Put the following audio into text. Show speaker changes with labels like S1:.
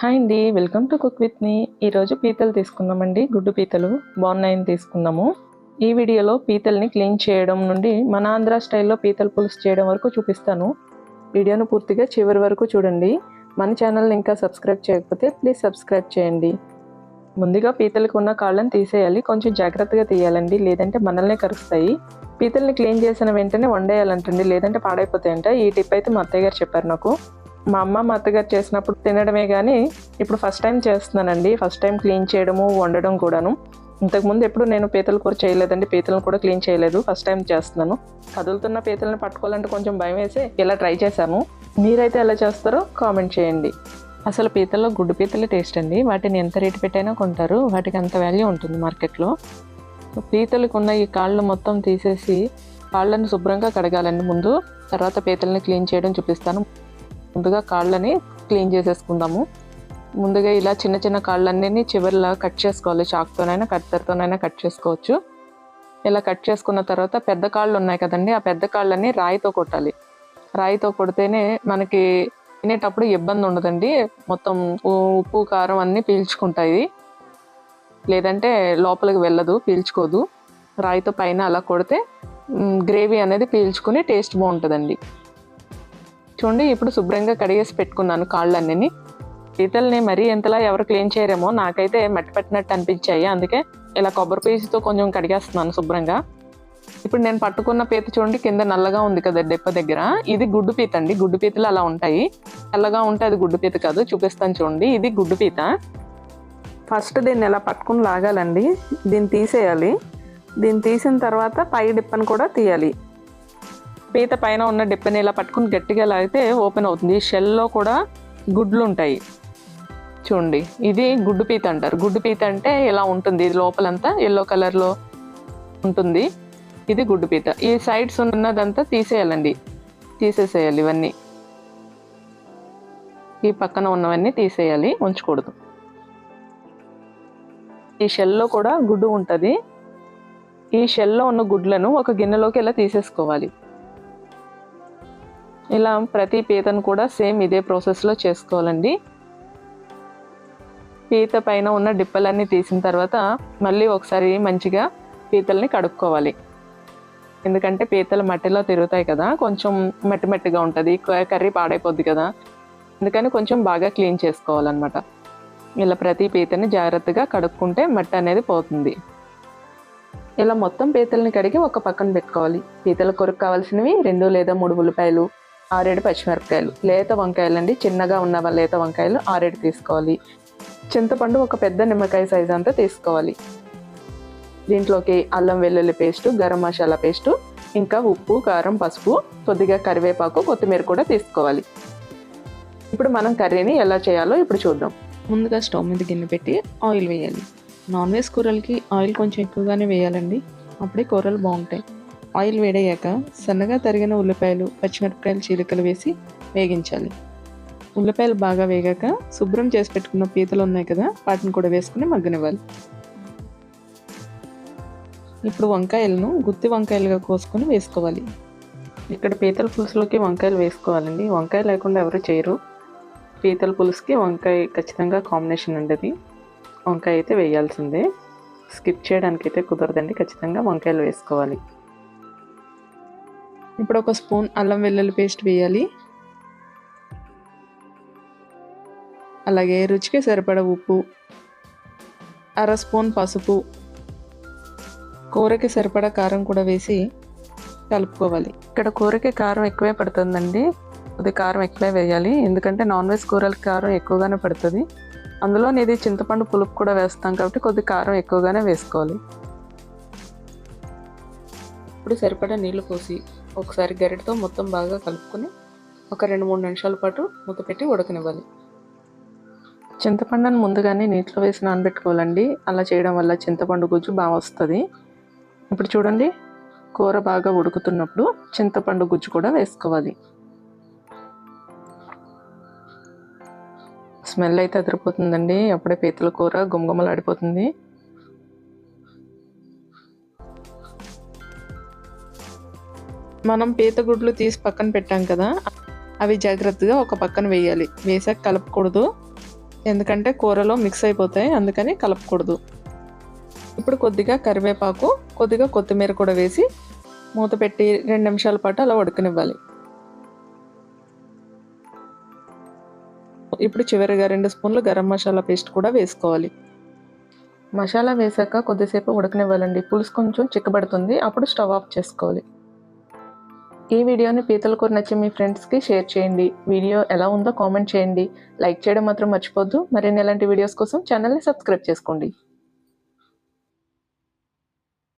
S1: Hi అండి welcome to cook with me. ఈరోజు పీతలు తీసుకున్నామండి గుడ్డు పీతలు బాగున్నాయని తీసుకున్నాము ఈ వీడియోలో పీతల్ని క్లీన్ చేయడం నుండి మన ఆంధ్ర స్టైల్లో పీతల పులుసు చేయడం వరకు చూపిస్తాను. వీడియోను పూర్తిగా చివరి వరకు చూడండి. మన ఛానల్ని ఇంకా సబ్స్క్రైబ్ చేయకపోతే ప్లీజ్ సబ్స్క్రైబ్ చేయండి. ముందుగా పీతలకు ఉన్న కాళ్ళని తీసేయాలి. కొంచెం జాగ్రత్తగా తీయాలండి. లేదంటే మనల్నే కరుస్తాయి. పీతల్ని క్లీన్ చేసిన వెంటనే వండేయాలంటండి. లేదంటే పాడైపోతాయంట. ఈ టిప్ అయితే మా అత్తయ్య గారు చెప్పారు నాకు. మా అమ్మ మా అత్తగారు చేసినప్పుడు తినడమే కానీ ఇప్పుడు ఫస్ట్ టైం చేస్తున్నానండి. ఫస్ట్ టైం క్లీన్ చేయడము వండడం కూడాను. ఇంతకుముందు ఎప్పుడు నేను పీతల కూర చేయలేదండి. పీతలను కూడా క్లీన్ చేయలేదు. ఫస్ట్ టైం చేస్తున్నాను. కదులుతున్న పీతలను పట్టుకోవాలంటే కొంచెం భయం వేసి ఇలా ట్రై చేశాను. మీరైతే ఎలా చేస్తారో కామెంట్ చేయండి. అసలు పీతల్లో గుడ్డు పీతలే టేస్ట్ అండి. వాటిని ఎంత రేటు పెట్టైనా కొంటారు. వాటికి అంత వాల్యూ ఉంటుంది మార్కెట్లో. పీతలకు ఉన్న ఈ కాళ్ళు మొత్తం తీసేసి కాళ్ళని శుభ్రంగా కడగాలండి ముందు. తర్వాత పీతల్ని క్లీన్ చేయడం చూపిస్తాను. ముందుగా కాళ్ళని క్లీన్ చేసేసుకుందాము. ముందుగా ఇలా చిన్న చిన్న కాళ్ళన్నీ చివరిలా కట్ చేసుకోవాలి. చాకుతోనైనా కత్తెరతోనైనా కట్ చేసుకోవచ్చు. ఇలా కట్ చేసుకున్న తర్వాత పెద్ద కాళ్ళు ఉన్నాయి కదండి ఆ పెద్ద కాళ్ళని రాయితో కొట్టాలి. రాయితో కొడితేనే మనకి తినేటప్పుడు ఇబ్బంది ఉండదండి. మొత్తం ఉప్పు కారం అన్నీ పీల్చుకుంటాయి. లేదంటే లోపలికి వెళ్ళదు పీల్చుకోదు. రాయితో పైన అలా కొడితే గ్రేవీ అనేది పీల్చుకుని టేస్ట్ బాగుంటుందండి. చూడండి ఇప్పుడు శుభ్రంగా కడిగేసి పెట్టుకున్నాను కాళ్ళన్నీ పీతల్ని మరీ ఎంతలా ఎవరు క్లీన్ చేయరేమో నాకైతే మట్టి పెట్టినట్టు అనిపించాయి. అందుకే ఇలా కొబ్బరి పీచుతో కొంచెం కడిగేస్తున్నాను శుభ్రంగా. ఇప్పుడు నేను పట్టుకున్న పీత చూడండి కింద నల్లగా ఉంది కదా దెప్ప దగ్గర. ఇది గుడ్డు పీత అండి. గుడ్డు పీతలు అలా ఉంటాయి. నల్లగా ఉంటే అది గుడ్డు పీత కాదు. చూపిస్తాను చూడండి. ఇది గుడ్డు పీత. ఫస్ట్ దీన్ని ఇలా పట్టుకుని లాగాలండి. దీన్ని తీసేయాలి. దీన్ని తీసిన తర్వాత పై డిప్పను కూడా తీయాలి. పీత పైన ఉన్న డిప్పని ఇలా పట్టుకుని గట్టిగా లాగితే ఓపెన్ అవుతుంది. షెల్లో కూడా గుడ్లు ఉంటాయి. చూడండి ఇది గుడ్డు పీత అంటారు. గుడ్డు పీత అంటే ఇలా ఉంటుంది. ఇది లోపలంతా ఎల్లో కలర్లో ఉంటుంది. ఇది గుడ్డు పీత. ఈ సైడ్స్ ఉన్నదంతా తీసేయాలండి. తీసేసేయాలి ఇవన్నీ. ఈ పక్కన ఉన్నవన్నీ తీసేయాలి. ఉంచకూడదు. ఈ షెల్లో కూడా గుడ్డు ఉంటుంది. ఈ షెల్లో ఉన్న గుడ్లను ఒక గిన్నెలోకి ఇలా తీసేసుకోవాలి. ఇలా ప్రతి పీతను కూడా సేమ్ ఇదే ప్రాసెస్లో చేసుకోవాలండి. పీత పైన ఉన్న డిప్పలన్నీ తీసిన తర్వాత మళ్ళీ ఒకసారి మంచిగా పీతల్ని కడుక్కోవాలి. ఎందుకంటే పీతలు మట్టిలో తిరుగుతాయి కదా కొంచెం మట్టి మట్టిగా ఉంటుంది కర్రీ పాడైపోద్ది కదా. అందుకని కొంచెం బాగా క్లీన్ చేసుకోవాలన్నమాట. ఇలా ప్రతి పీతని జాగ్రత్తగా కడుక్కుంటే మట్టి అనేది పోతుంది. ఇలా మొత్తం పీతల్ని కడిగి ఒక పక్కన పెట్టుకోవాలి. పీతల కొరకు కావాల్సినవి రెండు లేదా మూడు ఉల్లిపాయలు ఆరేడు పచ్చిమిరపకాయలు. లేత వంకాయలు అండి చిన్నగా ఉన్న లేత వంకాయలు ఆరేడు తీసుకోవాలి. చింతపండు ఒక పెద్ద నిమ్మకాయ సైజ్ అంతా తీసుకోవాలి. దీంట్లోకి అల్లం వెల్లుల్లి పేస్టు గరం మసాలా పేస్టు ఇంకా ఉప్పు కారం పసుపు కొద్దిగా కరివేపాకు కొత్తిమీర కూడా తీసుకోవాలి. ఇప్పుడు మనం కర్రీని ఎలా చేయాలో ఇప్పుడు చూద్దాం. ముందుగా స్టవ్ మీద గిన్నె పెట్టి ఆయిల్ వేయాలి. నాన్ వెజ్ కూరలకి ఆయిల్ కొంచెం ఎక్కువగానే వేయాలండి. అప్పుడే కూరలు బాగుంటాయి. ఆయిల్ వేడయ్యాక సన్నగా తరిగిన ఉల్లిపాయలు పచ్చిమిరపకాయలు చీలికలు వేసి వేగించాలి. ఉల్లిపాయలు బాగా వేగాక శుభ్రం చేసి పెట్టుకున్న పీతలు ఉన్నాయి కదా వాటిని కూడా వేసుకుని మగ్గనివ్వాలి. ఇప్పుడు వంకాయలను గుత్తి వంకాయలుగా కోసుకొని వేసుకోవాలి. ఇక్కడ పీతల పులుసులోకి వంకాయలు వేసుకోవాలండి. వంకాయ లేకుండా ఎవరు చేయరు. పీతల పులుసుకి వంకాయ ఖచ్చితంగా కాంబినేషన్ ఉండేది. వంకాయ అయితే వేయాల్సిందే. స్కిప్ చేయడానికి అయితే కుదరదండి. ఖచ్చితంగా వంకాయలు వేసుకోవాలి. ఇప్పుడు ఒక స్పూన్ అల్లం వెల్లుల్లి పేస్ట్ వేయాలి. అలాగే రుచికి సరిపడ ఉప్పు అర స్పూన్ పసుపు కూరకి సరిపడా కారం కూడా వేసి కలుపుకోవాలి. ఇక్కడ కూరకి కారం ఎక్కువే పడుతుందండి. కొద్ది కారం ఎక్కువే వేయాలి. ఎందుకంటే నాన్ వెజ్ కూరలకి కారం ఎక్కువగానే పడుతుంది. అందులో ఇది చింతపండు పులుపు కూడా వేస్తాం కాబట్టి కొద్ది కారం ఎక్కువగానే వేసుకోవాలి. ఇప్పుడు సరిపడా నీళ్ళు పోసి ఒకసారి గరిటతో మొత్తం బాగా కలుపుకొని ఒక రెండు మూడు నిమిషాల పాటు మూత పెట్టి ఉడకనివ్వాలి. చింతపండును ముందుగానే నీటిలో వేసి నానబెట్టుకోవాలండి. అలా చేయడం వల్ల చింతపండు గుజ్జు బాగా వస్తుంది. ఇప్పుడు చూడండి కూర బాగా ఉడుకుతున్నప్పుడు చింతపండు గుజ్జు కూడా వేసుకోవాలి. స్మెల్ అయితే అదిరిపోతుందండి. అప్పుడే పీతల కూర గుమగుమలాడిపోతుంది. మనం పీత గుడ్లు తీసి పక్కన పెట్టాం కదా అవి జాగ్రత్తగా ఒక పక్కన వేయాలి. వేసాక కలపకూడదు. ఎందుకంటే కూరలో మిక్స్ అయిపోతాయి అందుకని కలపకూడదు. ఇప్పుడు కొద్దిగా కరివేపాకు కొద్దిగా కొత్తిమీర కూడా వేసి మూత పెట్టి రెండు నిమిషాల పాటు అలా ఉడకనివ్వాలి. ఇప్పుడు చివరిగా రెండు స్పూన్లు గరం మసాలా పేస్ట్ కూడా వేసుకోవాలి. మసాలా వేసాక కొద్దిసేపు ఉడకనివ్వాలండి. పులుసు కొంచెం చిక్కబడుతుంది. అప్పుడు స్టవ్ ఆఫ్ చేసుకోవాలి. ఈ వీడియోని పీతల కూర నచ్చి మీ ఫ్రెండ్స్కి షేర్ చేయండి. వీడియో ఎలా ఉందో కామెంట్ చేయండి. లైక్ చేయడం మాత్రం మర్చిపోద్దు. మరిన్ని ఎలాంటి వీడియోస్ కోసం ఛానల్ని సబ్స్క్రైబ్ చేసుకోండి.